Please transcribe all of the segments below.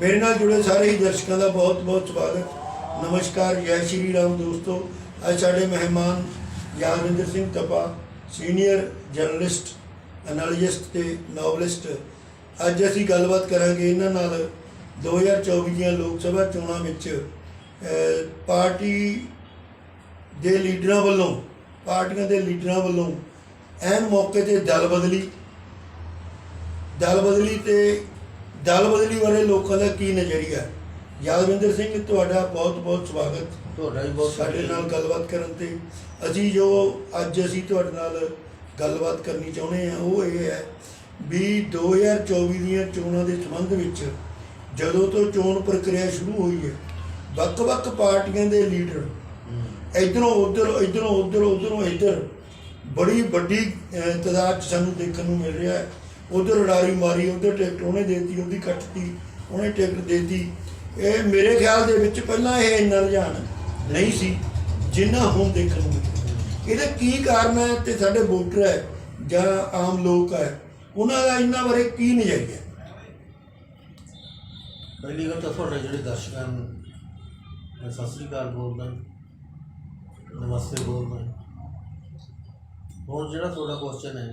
ਮੇਰੇ ਨਾਲ ਜੁੜੇ ਸਾਰੇ ਹੀ ਦਰਸ਼ਕਾਂ ਦਾ ਬਹੁਤ-ਬਹੁਤ ਸਵਾਗਤ। ਨਮਸਕਾਰ, ਜੈ ਸ਼੍ਰੀ ਰਾਮ ਦੋਸਤੋ। ਅੱਜ ਸਾਡੇ ਮਹਿਮਾਨ Yadvinder Singh Tapa, senior journalist analyst ਤੇ ਨੋਵਲਿਸਟ। ਅੱਜ ਅਸੀਂ ਗੱਲਬਾਤ ਕਰਾਂਗੇ ਇਹਨਾਂ ਨਾਲ 2024 ਦੀਆਂ ਲੋਕ ਸਭਾ ਚੋਣਾਂ ਵਿੱਚ ਪਾਰਟੀ ਦੇ ਲੀਡਰਾਂ ਵੱਲੋਂ, ਪਾਰਟੀਆਂ ਦੇ ਲੀਡਰਾਂ ਵੱਲੋਂ ਐਨ ਮੌਕੇ ਤੇ ਦਲ ਬਦਲੀ। ਦਲ ਬਦਲੀ ਤੇ ਦਲ ਬਦਲੀ ਬਾਰੇ ਲੋਕਾਂ ਦਾ ਕੀ ਨਜ਼ਰੀਆ ਹੈ? ਯਾਦਵਿੰਦਰ ਸਿੰਘ ਤੁਹਾਡਾ ਬਹੁਤ ਬਹੁਤ ਸਵਾਗਤ। ਤੁਹਾਡਾ ਵੀ ਬਹੁਤ ਸਾਡੇ ਨਾਲ ਗੱਲਬਾਤ ਕਰਨ ਤੇ। ਅਸੀਂ ਜੋ ਅੱਜ ਅਸੀਂ ਤੁਹਾਡੇ ਨਾਲ ਗੱਲਬਾਤ ਕਰਨੀ ਚਾਹੁੰਦੇ ਹਾਂ ਉਹ ਇਹ ਹੈ ਵੀ 2024 ਦੀਆਂ ਚੋਣਾਂ ਦੇ ਸੰਬੰਧ ਵਿੱਚ ਜਦੋਂ ਤੋਂ ਚੋਣ ਪ੍ਰਕਿਰਿਆ ਸ਼ੁਰੂ ਹੋਈ ਹੈ ਵੱਖ-ਵੱਖ ਪਾਰਟੀਆਂ ਦੇ ਲੀਡਰ ਇਧਰੋਂ ਉਧਰ ਇਧਰੋਂ ਉਧਰ ਉਧਰੋਂ ਇੱਧਰ ਬੜੀ ਵੱਡੀ ਤਾਦਾਦ ਸਾਨੂੰ ਦੇਖਣ ਨੂੰ ਮਿਲ ਰਿਹਾ ਹੈ। ਉਧਰ ਉਡਾਰੀ ਮਾਰੀ, ਉਧਰ ਟਿਕਟ ਉਹਨੇ ਦੇਤੀ, ਉਹਦੀ ਕੱਟਤੀ ਉਹਨੇ ਟਿਕਟ ਦੇਤੀ। ਇਹ ਮੇਰੇ ਖਿਆਲ ਦੇ ਵਿੱਚ ਪਹਿਲਾਂ ਇਹ ਇੰਨਾ ਰੁਝਾਨ ਨਹੀਂ ਸੀ, ਜਿੰਨਾ ਹੁਣ ਦੇਖਣ ਨੂੰ ਇਹਦਾ ਕੀ ਕਾਰਨ ਹੈ ਤੇ ਸਾਡੇ ਵੋਟਰ ਹੈ ਜਾਂ ਆਮ ਲੋਕ ਹੈ, ਉਹਨਾਂ ਦਾ ਇਹਨਾਂ ਬਾਰੇ ਕੀ ਨਜ਼ਰੀਆ ਪਹਿਲੀ ਗੱਲ ਤਾਂ ਤੁਹਾਡੇ ਜਿਹੜੇ ਦਰਸ਼ਕਾਂ ਨੂੰ ਮੈਂ ਸਤਿ ਸ੍ਰੀ ਅਕਾਲ ਬੋਲਦਾ, ਨਮਸਤੇ ਬੋਲਦਾ। ਹੁਣ ਜਿਹੜਾ ਤੁਹਾਡਾ ਕੁਐਸਚਨ ਹੈ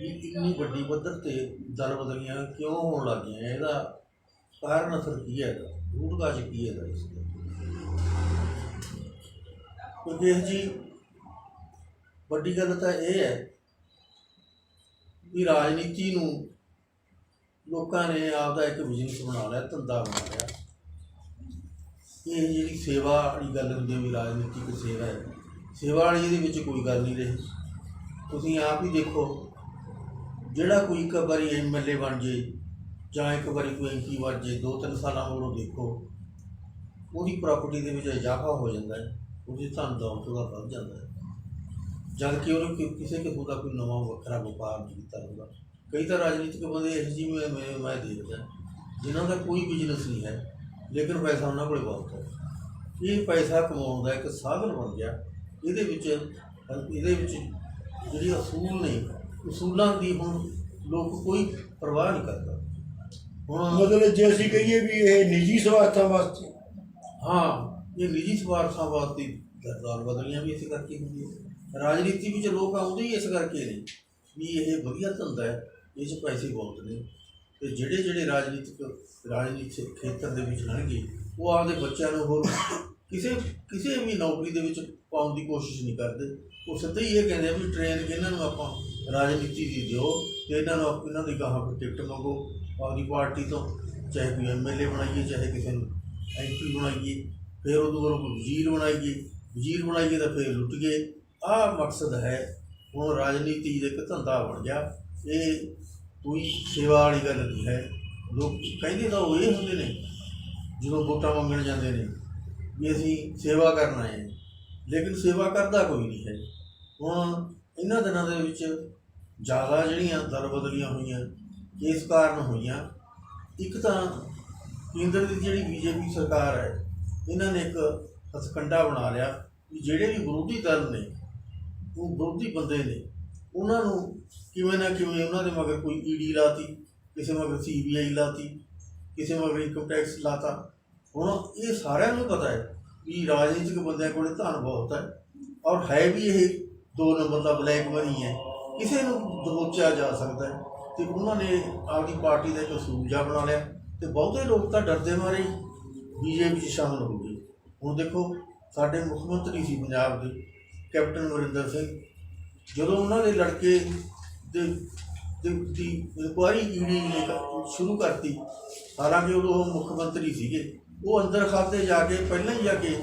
ਵੀ ਇੰਨੀ ਵੱਡੀ ਪੱਧਰ ਤੇ ਦਲ ਬਦਲੀਆਂ ਕਿਉਂ ਹੋਣ ਲੱਗੀਆਂ ਇਹਦਾ ਕਾਰਨ ਅਸਰ ਕੀ ਹੈ ਇਹਦਾ? ਰੂਟ ਕਾਜ ਕੀ ਹੈ ਇਹਦਾ ਇਸ ਦਾ? ਕਿਉਂਕਿ ਇਹ ਜੀ ਵੱਡੀ ਗੱਲ ਤਾਂ ਇਹ ਹੈ ਵੀ ਰਾਜਨੀਤੀ ਨੂੰ ਲੋਕਾਂ ਨੇ ਆਪਦਾ ਇੱਕ ਬਿਜ਼ਨਸ ਬਣਾ ਲਿਆ, ਧੰਦਾ ਬਣਾ ਲਿਆ। ਇਹ ਜਿਹੜੀ ਸੇਵਾ ਵਾਲੀ ਗੱਲ ਹੁੰਦੀ ਹੈ ਵੀ ਰਾਜਨੀਤਿਕ ਸੇਵਾ ਹੈ। ਸੇਵਾ ਵਾਲੀ ਇਹਦੇ ਵਿੱਚ ਕੋਈ ਗੱਲ ਨਹੀਂ ਰਹੀ। ਤੁਸੀਂ ਆਪ ਹੀ ਦੇਖੋ ਜਿਹੜਾ ਕੋਈ ਇੱਕ ਵਾਰੀ ਐਮਐਲਏ ਬਣ ਜੇ ਜਾਂ ਇੱਕ ਵਾਰੀ ਕੋਈ ਐਮਪੀ ਬਣ ਜੇ, ਦੋ ਤਿੰਨ ਸਾਲਾਂ ਮਗਰੋਂ ਦੇਖੋ, ਉਹਦੀ ਪ੍ਰਾਪਰਟੀ ਦੇ ਵਿੱਚ ਇਜ਼ਾਫਾ ਹੋ ਜਾਂਦਾ ਹੈ, ਉਹਦੀ ਧਨ ਦੌਲਤ ਦਾ ਵੱਧ ਜਾਂਦਾ ਹੈ। ਜਦ ਕਿ ਉਹਨੇ ਕਿ- ਕਿਸੇ ਕਿਸਮ ਦਾ ਕੋਈ ਨਵਾਂ ਵੱਖਰਾ ਵਪਾਰ ਕੀਤਾ ਹੁੰਦਾ ਕਈ ਤਾਂ ਰਾਜਨੀਤਿਕ ਬੰਦੇ ਇਹੋ ਜਿਹੇ ਮੈਂ ਮੈਂ ਦੇਖਦਾ ਜਿਨ੍ਹਾਂ ਦਾ ਕੋਈ ਬਿਜ਼ਨਸ ਨਹੀਂ ਹੈ, ਲੇਕਿਨ ਪੈਸਾ ਉਹਨਾਂ ਕੋਲ ਬਹੁਤ ਹੈ। ਇਹ ਪੈਸਾ ਕਮਾਉਣ ਦਾ ਇੱਕ ਸਾਧਨ ਬਣ ਗਿਆ, ਇਹਦੇ ਵਿੱਚ ਇਹਦੇ ਵਿੱਚ ਜਿਹੜੀ ਅਸੂਲ ਨੇ ਅਸੂਲਾਂ ਦੀ ਹੁਣ ਲੋਕ ਕੋਈ ਪਰਵਾਹ ਨਹੀਂ ਕਰਦਾ। ਹੁਣ ਮਤਲਬ ਜੇ ਅਸੀਂ ਕਹੀਏ ਵੀ ਇਹ ਨਿੱਜੀ ਸਵਾਰਥਾਂ ਵਾਸਤੇ। ਹਾਂ ਇਹ ਨਿੱਜੀ ਸਵਾਰਥਾਂ ਵਾਸਤੇ ਦਰਦਾਰ ਬਦਲੀਆਂ ਵੀ ਇਸੇ ਕਰਕੇ ਹੁੰਦੀਆਂ ਰਾਜਨੀਤੀ ਵਿੱਚ ਲੋਕ ਆਉਂਦੇ ਹੀ ਇਸ ਕਰਕੇ ਨੇ ਵੀ ਇਹ ਵਧੀਆ ਧੰਦਾ ਹੈ ਇਹ 'ਚ ਪੈਸੇ ਬਹੁਤ ਨੇ। ਤੇ ਜਿਹੜੇ ਜਿਹੜੇ ਰਾਜਨੀਤਿਕ ਰਾਜਨੀਤਿਕ ਖੇਤਰ ਦੇ ਵਿੱਚ ਲੰਘੇ ਉਹ ਆਪਦੇ ਬੱਚਿਆਂ ਨੂੰ ਹੋਰ ਕਿਸੇ ਕਿਸੇ ਵੀ ਨੌਕਰੀ ਦੇ ਵਿੱਚ ਪਾਉਣ ਦੀ ਕੋਸ਼ਿਸ਼ ਨਹੀਂ ਕਰਦੇ। ਉਹ ਸਿੱਧੇ ਹੀ ਇਹ ਕਹਿੰਦੇ ਆ ਵੀ ਟ੍ਰੇਨ ਇਹਨਾਂ ਨੂੰ ਆਪਾਂ ਰਾਜਨੀਤੀ ਦੀ ਦਿਓ ਤੇ ਇਹਨਾਂ ਨੂੰ ਇਹਨਾਂ ਦੀ ਗਾਹਾਂ ਟਿਕਟ ਮੰਗੋ। ਆਪਣੀ ਪਾਰਟੀ ਤੋਂ ਚਾਹੇ ਕੋਈ ਐਮਐਲਏ ਬਣਾਈਏ, ਚਾਹੇ ਕਿਸੇ ਨੂੰ ਐਮਪੀ ਬਣਾਈਏ, ਫਿਰ ਉਦੋਂ ਬਾਅਦ ਕੋਈ ਵਜ਼ੀਰ ਬਣਾਈਏ। ਵਜ਼ੀਰ ਬਣਾਈਏ ਤਾਂ ਫਿਰ ਲੁੱਟ ਗਏ। ਆਹ ਮਕਸਦ ਹੈ। ਹੁਣ ਰਾਜਨੀਤੀ ਦੇ ਇੱਕ ਧੰਦਾ ਬਣ ਗਿਆ। ਇਹ ਕੋਈ ਸੇਵਾ ਵਾਲੀ ਗੱਲ ਨਹੀਂ ਹੈ। ਲੋਕ ਕਹਿੰਦੇ ਤਾਂ ਉਹ ਇਹ ਹੁੰਦੇ ਨੇ, ਜਦੋਂ ਵੋਟਾਂ ਮੰਗਣ ਜਾਂਦੇ ਨੇ, ਵੀ ਅਸੀਂ ਸੇਵਾ ਕਰਨਾ ਹੈ। ਲੇਕਿਨ ਸੇਵਾ ਕਰਦਾ ਕੋਈ ਨਹੀਂ ਹੈ। ਹੁਣ ਇਹਨਾਂ ਦਿਨਾਂ ਦੇ ਵਿੱਚ ਜ਼ਿਆਦਾ ਜਿਹੜੀਆਂ ਦਰ ਬਦਲੀਆਂ ਹੋਈਆਂ, ਇਸ ਕਾਰਨ ਹੋਈਆਂ। ਇੱਕ ਤਾਂ ਕੇਂਦਰ ਦੀ ਜਿਹੜੀ ਬੀਜੇਪੀ ਸਰਕਾਰ ਹੈ, ਇਹਨਾਂ ਨੇ ਇੱਕ ਹਥਕੰਡਾ ਬਣਾ ਲਿਆ ਵੀ ਜਿਹੜੇ ਵੀ ਵਿਰੋਧੀ ਦਲ ਨੇ, ਉਹ ਵਿਰੋਧੀ ਬੰਦੇ ਨੇ, ਉਹਨਾਂ ਨੂੰ ਕਿਵੇਂ ਨਾ ਕਿਵੇਂ ਉਹਨਾਂ ਦੇ ਮਗਰ ਕੋਈ ਈਡੀ ਲਾਤੀ, ਕਿਸੇ ਮਗਰ ਸੀਬੀਆਈ ਲਾਤੀ, ਕਿਸੇ ਮਗਰ ਇਨਕਮ ਟੈਕਸ ਲਾਤਾ। ਹੁਣ ਇਹ ਸਾਰਿਆਂ ਨੂੰ ਪਤਾ ਹੈ ਵੀ ਰਾਜਨੀਤਿਕ ਬੰਦਿਆਂ ਕੋਲੇ ਧਨ ਬਹੁਤ ਹੈ ਔਰ ਹੈ ਵੀ ਇਹ ਦੋ ਨੰਬਰ ਦਾ ਬਲੈਕ ਮਨੀ ਹੈ। ਕਿਸੇ ਨੂੰ ਦਬੋਚਿਆ ਜਾ ਸਕਦਾ ਹੈ ਤੇ ਉਹਨਾਂ ਨੇ ਆਪਦੀ ਪਾਰਟੀ ਦਾ ਇੱਕ ਅਸੂਲ ਜਿਹਾ ਬਣਾ ਲਿਆ ਤੇ ਬਹੁਤੇ ਲੋਕ ਤਾਂ ਡਰਦੇ ਮਾਰੇ ਬੀਜੇਪੀ 'ਚ ਸ਼ਾਮਲ ਹੋ ਗਏ। ਹੁਣ ਦੇਖੋ, ਸਾਡੇ ਮੁੱਖ ਮੰਤਰੀ ਸੀ ਪੰਜਾਬ ਦੇ, ਕੈਪਟਨ ਅਮਰਿੰਦਰ ਸਿੰਘ। ਜਦੋਂ ਉਹਨਾਂ ਦੇ ਲੜਕੇ ਦੇ ਦੇ, ਦੀ ਇਨਕੁਆਇਰੀ ਈਡੀ ਨੇ ਕਰ- ਸ਼ੁਰੂ ਕਰਤੀ, ਹਾਲਾਂਕਿ ਉਦੋਂ ਉਹ ਮੁੱਖ ਮੰਤਰੀ ਸੀਗੇ, ਉਹ ਅੰਦਰ ਖਾਤੇ ਜਾ ਕੇ ਪਹਿਲਾਂ ਹੀ ਜਾ ਕੇ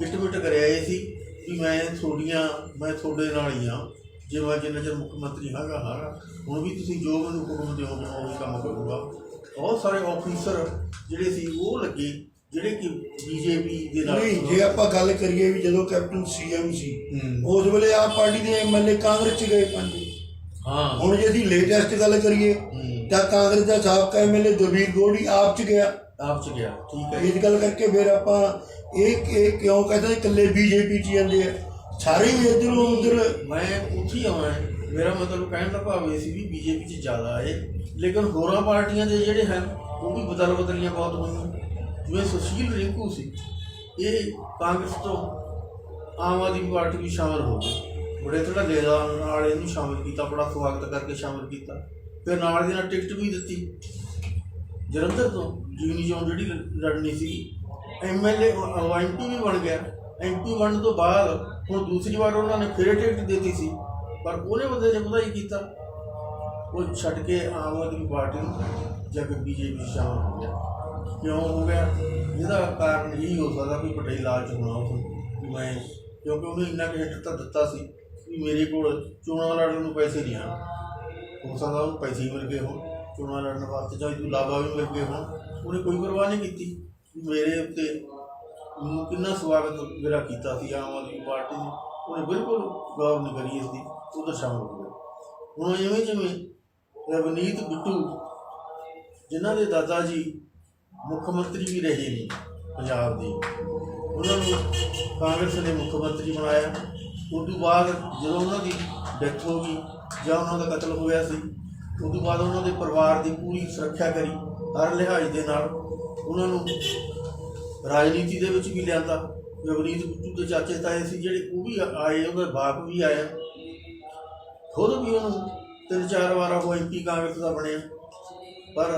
ਗਿੱਟ-ਮਿੱਟ ਕਰਿਆ ਸੀ ਕਿ ਮੈਂ ਤੁਹਾਡੀਆਂ, ਮੈਂ ਤੁਹਾਡੇ ਨਾਲ ਹੀ ਆ। ਜੇ ਮੈਂ ਜਿੰਨਾ ਚਿਰ ਮੁੱਖ ਮੰਤਰੀ ਹਾਂਗਾ ਹਾਂਗਾ ਹੁਣ ਵੀ ਤੁਸੀਂ ਜੋ ਮੈਨੂੰ ਹੁਕਮ ਦਿਓਗੇ ਮੈਂ ਉਹੀ ਕੰਮ ਕਰੂੰਗਾ। ਬਹੁਤ ਸਾਰੇ ਆਫੀਸਰ ਜਿਹੜੇ ਸੀ ਉਹ ਲੱਗੇ ਜਿਹੜੇ ਕਿ ਬੀਜੇਪੀ ਦੇ ਨਾਲ ਨਹੀਂ ਜੇ ਆਪਾਂ ਗੱਲ ਕਰੀਏ ਵੀ ਜਦੋਂ ਕੈਪਟਨ ਸੀਐਮ ਸੀ ਹੂੰ। ਉਸ ਵੇਲੇ ਆਪ ਪਾਰਟੀ ਦੇ ਐਮਐਲਏ ਕਾਂਗਰਸ ਚ ਗਏ। ਪੰਜ ਹਾਂ। ਹੁਣ ਜੇ ਅਸੀਂ ਲੇਟੈਸਟ ਗੱਲ ਕਰੀਏ ਹੂੰ। ਤਾਂ ਕਾਂਗਰਸ ਦਾ ਸਾਬਕਾ ਐਮਐਲਏ ਦਵੀਰ ਗੋੜੀ ਆਪ ਚ ਗਿਆ। ਆਪ ਚ ਗਿਆ ਠੀਕ ਹੈ। ਇਸ ਗੱਲ ਕਰਕੇ ਫਿਰ ਆਪਾਂ ਇਹ ਇਹ ਕਿਉਂ ਕਹਿੰਦੇ ਇਕੱਲੇ ਬੀਜੇਪੀ ਚ ਜਾਂਦੇ ਆ। ਸਾਰੇ ਹੀ ਇਧਰੋਂ ਉਧਰ ਮੈਂ ਉੱਥੇ ਹੀ ਆਉਣਾ ਹੈ। ਮੇਰਾ ਮਤਲਬ ਕਹਿਣ ਦਾ ਭਾਵ ਇਹ ਸੀ ਵੀ ਬੀਜੇਪੀ 'ਚ ਜ਼ਿਆਦਾ ਆਏ ਲੇਕਿਨ ਹੋਰਾਂ ਪਾਰਟੀਆਂ ਦੇ ਜਿਹੜੇ ਹਨ, ਉਹ ਵੀ ਬਦਲ ਬਦਲੀਆਂ ਬਹੁਤ ਹੋਈਆਂ ਜਿਵੇਂ ਸੁਸ਼ੀਲ ਰਿੰਕੂ ਸੀ, ਇਹ ਕਾਂਗਰਸ ਤੋਂ ਆਮ ਆਦਮੀ ਪਾਰਟੀ ਵੀ ਸ਼ਾਮਲ ਹੋ ਗਏ। ਬੜੇ ਥੋੜਾ ਦੇਦਾ ਨਾਲ ਇਹਨੂੰ ਸ਼ਾਮਲ ਕੀਤਾ, ਬੜਾ ਸਵਾਗਤ ਕਰਕੇ ਸ਼ਾਮਲ ਕੀਤਾ। ਫਿਰ ਨਾਲ ਦੀ ਨਾਲ ਟਿਕਟ ਵੀ ਦਿੱਤੀ। ਜਲੰਧਰ ਤੋਂ ਜੀਵਨੀ ਚੋਣ ਜਿਹੜੀ ਲ- ਲੜਨੀ ਸੀ ਐਮਐਲਏ ਐਮਪੀ ਵੀ ਬਣ ਗਿਆ। ਐਮਪੀ ਬਣਨ ਤੋਂ ਬਾਅਦ ਹੁਣ ਦੂਸਰੀ ਵਾਰ ਉਹਨਾਂ ਨੇ ਫਿਰ ਟਿਕਟ ਦਿੱਤੀ ਸੀ। ਪਰ ਉਹਨੇ ਬੰਦੇ ਨੇ ਪਤਾ ਹੀ ਕੀਤਾ। ਉਹ ਛੱਡ ਕੇ ਆਮ ਆਦਮੀ ਪਾਰਟੀ ਨੂੰ ਜਾ ਕੇ ਬੀਜੇਪੀ ਸ਼ਾਮਲ ਹੋ ਗਿਆ। ਕਿਉਂ ਹੋ ਗਿਆ? ਇਹਦਾ ਕਾਰਨ ਇਹ ਹੋ ਸਕਦਾ ਵੀ ਵੱਡੇ ਲਾਲਚ ਹੋਣਾ ਉਸ ਵੀ ਮੈਂ ਕਿਉਂਕਿ ਉਹਨੇ ਇੰਨਾ ਕੁ ਹਿੱਟ ਤਾਂ ਦਿੱਤਾ ਸੀ ਵੀ ਮੇਰੇ ਕੋਲ ਚੋਣਾਂ ਲੜਨ ਨੂੰ ਪੈਸੇ ਨਹੀਂ ਹਨ। ਹੋ ਸਕਦਾ ਉਹਨੂੰ ਪੈਸੇ ਹੀ ਮਿਲ ਗਏ ਹੋਣ, ਚੋਣਾਂ ਲੜਨ ਵਾਸਤੇ ਜਾਂ ਕੋਈ ਲਾਭਾ ਵੀ ਮਿਲ ਗਏ ਹੋਣ। ਉਹਨੇ ਕੋਈ ਪਰਵਾਹ ਨਹੀਂ ਕੀਤੀ। ਮੇਰੇ ਉੱਤੇ ਮੈਨੂੰ ਕਿੰਨਾ ਸਵਾਗਤ ਮੇਰਾ ਕੀਤਾ ਸੀ ਆਮ ਆਦਮੀ ਪਾਰਟੀ ਨੇ। ਉਹਨੇ ਬਿਲਕੁਲ ਗੌਰ ਨਹੀਂ ਕਰੀ ਇਸ ਦੀ। ਉਹ ਸ਼ਾਮਲ ਹੋ ਗਿਆ। ਹੁਣ ਜਿਵੇਂ ਜਿਵੇਂ ਰਵਨੀਤ ਬਿੱਟੂ, ਜਿਨ੍ਹਾਂ ਦੇ ਦਾਦਾ ਜੀ ਮੁੱਖ ਮੰਤਰੀ ਵੀ ਰਹੇ ਨੇ ਪੰਜਾਬ ਦੇ, ਉਹਨਾਂ ਨੂੰ ਕਾਂਗਰਸ ਨੇ ਮੁੱਖ ਮੰਤਰੀ ਬਣਾਇਆ। ਉਸ ਤੋਂ ਬਾਅਦ ਜਦੋਂ ਉਹਨਾਂ ਦੀ ਡੈਥ ਹੋ ਗਈ ਜਾਂ ਉਹਨਾਂ ਦਾ ਕਤਲ ਹੋਇਆ ਸੀ, ਉਸ ਤੋਂ ਬਾਅਦ ਉਹਨਾਂ ਦੇ ਪਰਿਵਾਰ ਦੀ ਪੂਰੀ ਸੁਰੱਖਿਆ ਕਰੀ ਹਰ ਲਿਹਾਜ਼ ਦੇ ਨਾਲ ਉਹਨਾਂ ਨੂੰ ਰਾਜਨੀਤੀ ਦੇ ਵਿੱਚ ਵੀ ਲਿਆਂਦਾ। ਰਵਨੀਤ ਬਿੱਟੂ ਦੇ ਚਾਚੇ ਤਾਏ ਸੀ ਜਿਹੜੇ, ਉਹ ਵੀ ਆਏ, ਉਹਦਾ ਬਾਪ ਵੀ ਆਇਆ। ਖੁਦ ਵੀ ਉਹਨੂੰ ਤਿੰਨ ਚਾਰ ਵਾਰ ਉਹ ਐਮਪੀ ਕਾਂਗਰਸ ਦਾ ਬਣਿਆ। ਪਰ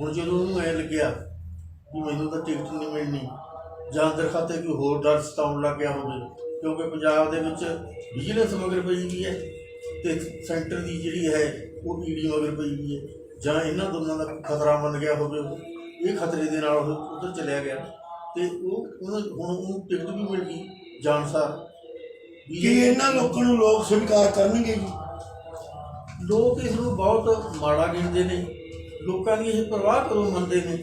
ਹੁਣ ਜਦੋਂ ਉਹਨੂੰ ਐ ਲੱਗਿਆ ਵੀ ਮੈਨੂੰ ਤਾਂ ਟਿਕਟ ਨਹੀਂ ਮਿਲਣੀ, ਜਾਂ ਦਰਖਾਤੇ ਕੋਈ ਹੋਰ ਡਰ ਸਤਾਉਣ ਲੱਗ ਗਿਆ ਹੋਵੇ, ਕਿਉਂਕਿ ਪੰਜਾਬ ਦੇ ਵਿੱਚ ਵਿਜੀਲੈਂਸ ਮਗਰ ਪਈ ਵੀ ਹੈ ਤੇ ਸੈਂਟਰ ਦੀ ਜਿਹੜੀ ਹੈ, ਉਹ ਈਡੀ ਮਗਰ ਪਈ ਵੀ ਹੈ। ਜਾਂ ਇਹਨਾਂ ਦੋਨਾਂ ਦਾ ਖਤਰਾ ਮੰਨ ਗਿਆ ਹੋਵੇ, ਇਹ ਖਤਰੇ ਦੇ ਨਾਲ ਉਹ ਉਧਰ ਚਲਿਆ ਗਿਆ। ਤੇ ਉਹ ਉਹਨਾਂ ਹੁਣ ਉਹਨੂੰ ਟਿਕਟ ਵੀ ਮਿਲ ਗਈ ਜਾਣਸਾਰ ਕੀ ਇਹਨਾਂ ਲੋਕਾਂ ਨੂੰ ਲੋਕ ਸਵੀਕਾਰ ਕਰਨਗੇ ਜੀ? ਲੋਕ ਇਸ ਨੂੰ ਬਹੁਤ ਮਾੜਾ ਗਿਣਦੇ ਨੇ। ਲੋਕਾਂ ਦੀ ਇਹ ਪਰਵਾਹ ਕਰੋ ਮੰਨਦੇ ਨੇ।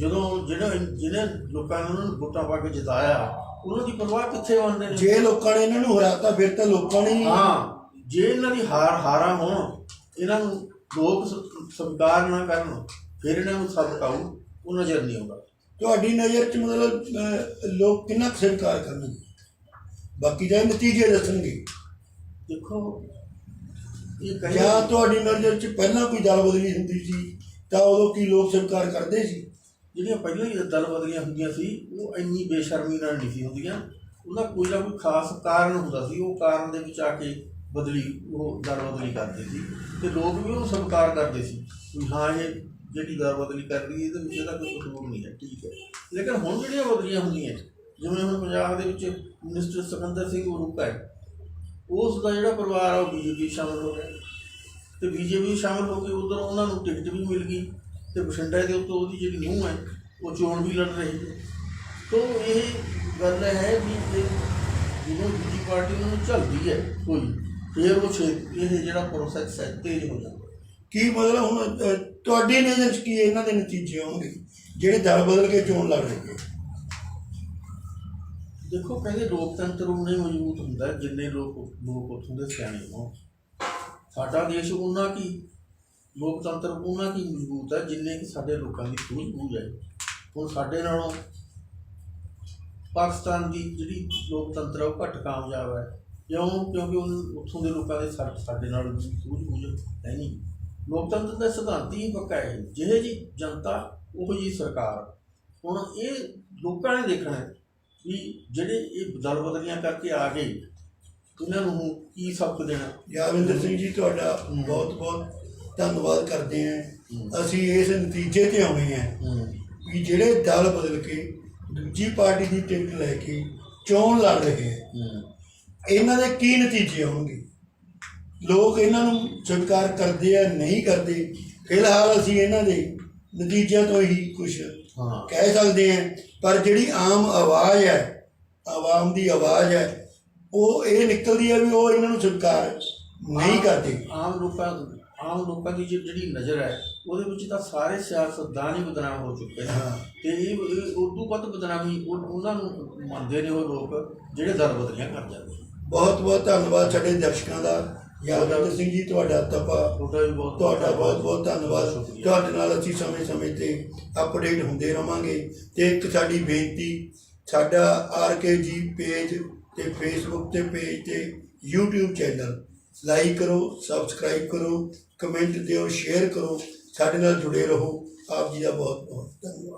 ਜਦੋਂ ਜਿਹੜੇ ਜਿਹਨੇ ਲੋਕਾਂ ਨੇ ਉਹਨਾਂ ਨੂੰ ਵੋਟਾਂ ਪਾ ਕੇ ਜਿਤਾਇਆ ਉਹਨਾਂ ਦੀ ਪਰਵਾਹ ਕਿੱਥੇ ਮੰਨਦੇ ਨੇ? ਜੇ ਲੋਕਾਂ ਨੇ ਇਹਨਾਂ ਨੂੰ ਹਰਾਤਾ ਫਿਰ ਤਾਂ ਲੋਕਾਂ ਨੇ ਹੀ- ਜੇ ਇਹਨਾਂ ਦੀ ਹਾਰ ਹਾਰਾ ਹੋਣ ਇਹਨਾਂ ਨੂੰ ਲੋਕ ਸਵੀਕਾਰ ਨਾ ਕਰਨ ਫਿਰ ਇਹਨਾਂ ਨੂੰ ਸਬਕ ਆਊ ਉਹ ਨਜ਼ਰ ਨਹੀਂ ਆਉਂਦਾ। ਤੁਹਾਡੀ ਨਜ਼ਰ 'ਚ ਮਤਲਬ ਲੋਕ ਕਿੰਨਾ ਕੁ ਸਵੀਕਾਰ ਕਰਨਗੇ? ਬਾਕੀ ਦਾ ਨਤੀਜੇ ਦੱਸਣਗੇ। ਦੇਖੋ ਇਹ ਕਹੇ ਜਾਂ ਤੁਹਾਡੀ ਨਜ਼ਰ 'ਚ ਪਹਿਲਾਂ ਕੋਈ ਦਲ ਬਦਲੀ ਹੁੰਦੀ ਸੀ ਤਾਂ ਉਦੋਂ ਕੀ ਲੋਕ ਸਵੀਕਾਰ ਕਰਦੇ ਸੀ? ਜਿਹੜੀਆਂ ਪਹਿਲਾਂ ਹੀ ਦਲ ਬਦਲੀਆਂ ਹੁੰਦੀਆਂ ਸੀ ਉਹ ਇੰਨੀ ਬੇਸ਼ਰਮੀ ਨਾਲ ਨਹੀਂ ਸੀ ਹੁੰਦੀਆਂ। ਉਹਦਾ ਕੋਈ ਨਾ ਕੋਈ ਖਾਸ ਕਾਰਨ ਹੁੰਦਾ ਸੀ ਉਹ ਕਾਰਨ ਦੇ ਵਿੱਚ ਆ ਕੇ ਬਦਲੀ ਉਹ ਦਲ ਬਦਲੀ ਕਰਦੇ ਸੀ। ਤੇ ਲੋਕ ਵੀ ਉਹਨੂੰ ਸਵੀਕਾਰ ਕਰਦੇ ਸੀ। ਹਾਂ ਇਹ ਜਿਹੜੀ ਦਲ ਬਦਲੀ ਕਰ ਰਹੀ ਹੈ ਇਹਦੇ ਵਿੱਚ ਇਹਦਾ ਕੋਈ ਕਸੂਰ ਨਹੀਂ ਹੈ। ਠੀਕ ਹੈ। ਲੇਕਿਨ ਹੁਣ ਜਿਹੜੀਆਂ ਬਦਲੀਆਂ ਹੁੰਦੀਆਂ ਜਿਵੇਂ ਹੁਣ ਪੰਜਾਬ ਦੇ ਵਿੱਚ ਮਿਨਿਸਟਰ ਸਿਕੰਦਰ ਸਿੰਘ ਉਰੂਕਾ ਹੈ ਉਸ ਦਾ ਜਿਹੜਾ ਪਰਿਵਾਰ ਆ ਉਹ ਬੀਜੇਪੀ ਸ਼ਾਮਲ ਹੋ ਗਿਆ। ਤੇ ਬੀਜੇਪੀ ਸ਼ਾਮਲ ਹੋ ਕੇ ਉਧਰ ਉਹਨਾਂ ਨੂੰ ਟਿਕਟ ਵੀ ਮਿਲ ਗਈ ਤੇ ਬਠਿੰਡਾ ਦੇ ਉੱਤੋਂ ਉਹਦੀ ਜਿਹੜੀ ਨੂੰਹ ਹੈ ਉਹ ਚੋਣ ਵੀ ਲੜ ਰਹੀ ਹੈ। ਤੋਂ ਇਹ ਗੱਲ ਹੈ ਵੀ ਜਦੋਂ ਦੂਜੀ ਪਾਰਟੀ ਨੂੰ ਝਲਦੀ ਹੈ ਕੋਈ ਫਿਰ ਉਹ ਇਹ ਜਿਹੜਾ ਪ੍ਰੋਸੈਸ ਹੈ ਤੇਜ਼ ਹੋ ਜਾਂਦਾ। ਕੀ ਮਤਲਬ ਹੁਣ ਅਹ, ਤੁਹਾਡੀ ਨਜ਼ਰ 'ਚ ਕੀ ਇਹਨਾਂ ਦੇ ਨਤੀਜੇ ਹੋਣਗੇ ਜਿਹੜੇ ਦਲ ਬਦਲ ਕੇ ਚੋਣ ਲੜ ਦੇਖੋ ਕਹਿੰਦੇ ਲੋਕਤੰਤਰ ਉਨਾ ਮਜ਼ਬੂਤ ਹੁੰਦਾ ਹੈ, ਜਿੰਨੇ ਲੋਕ ਲੋਕ ਉੱਥੋਂ ਦੇ ਸਿਆਣੇ ਹੋਣ। ਸਾਡਾ ਦੇਸ਼ ਉਹਨਾਂ ਕੀ ਲੋਕਤੰਤਰ ਉਹਨਾਂ ਕੀ ਮਜ਼ਬੂਤ ਹੈ ਜਿੰਨੇ ਕਿ ਸਾਡੇ ਲੋਕਾਂ ਦੀ ਸੂਝ ਬੂਝ ਹੈ ਹੁਣ ਸਾਡੇ ਨਾਲੋਂ ਪਾਕਿਸਤਾਨ ਦੀ ਜਿਹੜੀ ਲੋਕਤੰਤਰ ਹੈ ਉਹ ਘੱਟ ਕਾਮਯਾਬ ਹੈ। ਕਿਉਂ? ਕਿਉਂਕਿ ਉਹ ਉੱਥੋਂ ਦੇ ਲੋਕਾਂ ਦੇ ਸਾ- ਸਾਡੇ ਨਾਲ ਸੂਝ ਬੂਝ ਹੈ ਨਹੀਂ। ਲੋਕਤੰਤਰ ਦਾ ਸਿਧਾਂਤ ਹੀ ਪੱਕਾ ਹੈ। ਜਿਹੇ ਜੀ ਜਨਤਾ ਉਹ ਜੀ ਸਰਕਾਰ। ਹੁਣ ਇਹ ਲੋਕਾਂ ਨੇ ਦੇਖਣਾ ਹੈ ਵੀ ਜਿਹੜੇ ਇਹ ਦਲ ਬਦਲੀਆਂ ਕਰਕੇ ਆ ਗਏ ਇਹਨਾਂ ਨੂੰ ਕੀ ਸਬਕ ਦੇਣਾ? ਯਾਦਵਿੰਦਰ ਸਿੰਘ ਜੀ ਤੁਹਾਡਾ। ਬਹੁਤ ਬਹੁਤ ਧੰਨਵਾਦ ਕਰਦੇ ਹਾਂ। ਅਸੀਂ ਇਸ ਨਤੀਜੇ ਤੇ ਆਉਣੇ ਹਾਂ ਵੀ ਜਿਹੜੇ ਦਲ ਬਦਲ ਕੇ ਦੂਜੀ ਪਾਰਟੀ ਦੀ ਟਿਕਟ ਲੈ ਕੇ ਚੋਣ ਲੜ ਰਹੇ ਹੈ। ਇਹਨਾਂ ਦੇ ਕੀ ਨਤੀਜੇ ਆਉਣਗੇ? ਲੋਕ ਇਹਨਾਂ ਨੂੰ ਸਵੀਕਾਰ ਕਰਦੇ ਆ ਨਹੀਂ ਕਰਦੇ। ਫਿਲਹਾਲ ਅਸੀਂ ਇਹਨਾਂ ਦੇ ਨਤੀਜਿਆਂ ਤੋਂ ਹੀ ਕੁਝ ਹਾਂ। ਕਹਿ ਸਕਦੇ ਹਾਂ ਪਰ ਜਿਹੜੀ ਆਮ ਆਵਾਜ਼ ਹੈ ਆਵਾਮ ਦੀ ਆਵਾਜ਼ ਹੈ ਉਹ ਇਹ ਨਿਕਲਦੀ ਹੈ ਵੀ ਉਹ ਇਹਨਾਂ ਨੂੰ ਸਵੀਕਾਰ ਨਹੀਂ ਕਰਦੇ। ਆਮ ਲੋਕਾਂ ਆਮ ਲੋਕਾਂ ਦੀ ਜਿਹੜੀ- ਨਜ਼ਰ ਹੈ ਉਹਦੇ ਵਿੱਚ ਤਾਂ ਸਾਰੇ ਸਿਆਸਤਦਾਨ ਹੀ ਬਦਨਾਮ ਹੋ ਚੁੱਕੇ ਨੇ। ਤੇ ਇਹ ਉਦੋਂ ਵੱਧ ਬਦਨਾਮੀ ਉਹ- ਉਹਨਾਂ ਨੂੰ ਮੰਨਦੇ ਨੇ ਉਹ ਲੋਕ ਜਿਹੜੇ ਦਲ ਬਦਲੀਆਂ ਕਰ ਜਾਂਦੇ। ਬਹੁਤ ਬਹੁਤ ਧੰਨਵਾਦ ਸਾਡੇ ਦਰਸ਼ਕਾਂ ਦਾ। ਯਾਦਵਿੰਦਰ ਸਿੰਘ ਜੀ ਤੁਹਾਡਾ ਤਪਾ ਤੁਹਾਡਾ ਬਹੁਤ ਬਹੁਤ ਧੰਨਵਾਦ। ਤੁਹਾਡੇ ਨਾਲ ਅਸੀਂ ਸਮੇਂ-ਸਮੇਂ ਤੇ ਅਪਡੇਟ ਹੁੰਦੇ ਰਵਾਂਗੇ। ਤੇ ਇੱਕ ਸਾਡੀ ਬੇਨਤੀ ਸਾਡਾ ਆਰਕੇ ਜੀ ਪੇਜ ਤੇ ਫੇਸਬੁੱਕ ਤੇ ਪੇਜ ਤੇ YouTube ਚੈਨਲ ਲਾਈਕ ਕਰੋ ਸਬਸਕ੍ਰਾਈਬ ਕਰੋ ਕਮੈਂਟ ਦਿਓ ਸ਼ੇਅਰ ਕਰੋ। ਸਾਡੇ ਨਾਲ ਜੁੜੇ ਰਹੋ। ਆਪ ਜੀ ਦਾ ਬਹੁਤ ਬਹੁਤ ਧੰਨਵਾਦ।